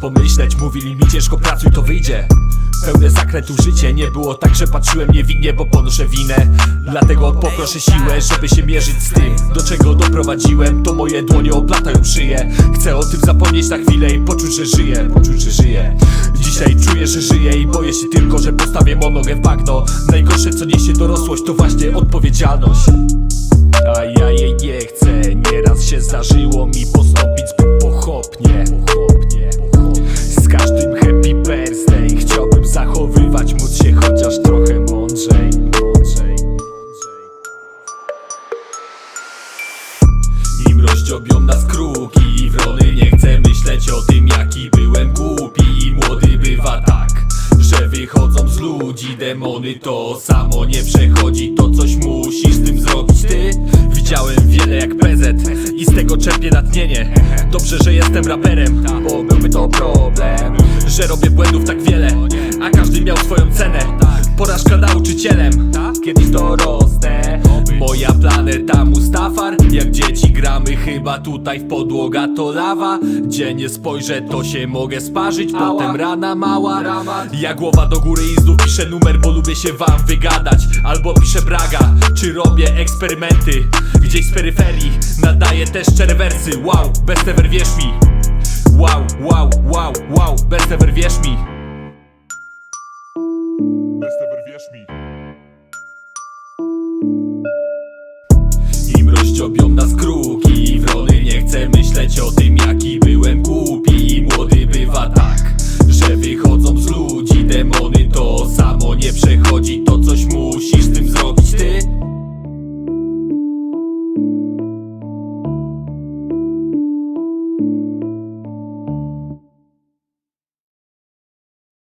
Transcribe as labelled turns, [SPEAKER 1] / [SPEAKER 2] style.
[SPEAKER 1] pomyśleć. Mówili mi ciężko pracuj to wyjdzie. Pełne zakrętów życie. Nie było tak, że patrzyłem niewinnie, bo ponoszę winę. Dlatego poproszę siłę, żeby się mierzyć z tym Do czego doprowadziłem, to moje dłonie oplatają szyję. Chcę o tym zapomnieć na chwilę i poczuć, że żyję Poczuć, że żyję. Dzisiaj czuję, że żyję i boję się tylko, że postawię monogę w bagno. Najgorsze co niesie dorosłość to właśnie odpowiedzialność. A ja jej nie chcę. Nieraz się zdarzyło mi postąpić nas i wrony Nie chcę myśleć o tym jaki byłem głupi. I młody bywa tak że wychodzą z ludzi. Demony To samo nie przechodzi, to coś musisz z tym zrobić ty? Widziałem wiele jak PZ i z tego czerpię natchnienie. Dobrze, że jestem raperem, bo byłby to problem Że robię błędów tak wiele, a każdy miał swoją cenę. Porażka nauczycielem, kiedyś dorosnę Moja planeta Mustafar Jak dzieci gramy chyba tutaj w podłoga to lawa. Gdzie nie spojrzę to się mogę sparzyć. Potem rana mała. Ja głowa do góry i znów piszę numer Bo lubię się wam wygadać. Albo piszę braga Czy robię eksperymenty. Gdzieś z peryferii Nadaję też szczere wersy. Wow, best ever wierz mi. Wow, wow, wow, wow Best ever wierz mi.
[SPEAKER 2] Wierz mi.
[SPEAKER 1] Rozdziobią nas kruki. Wrony Nie chcę myśleć o tym jaki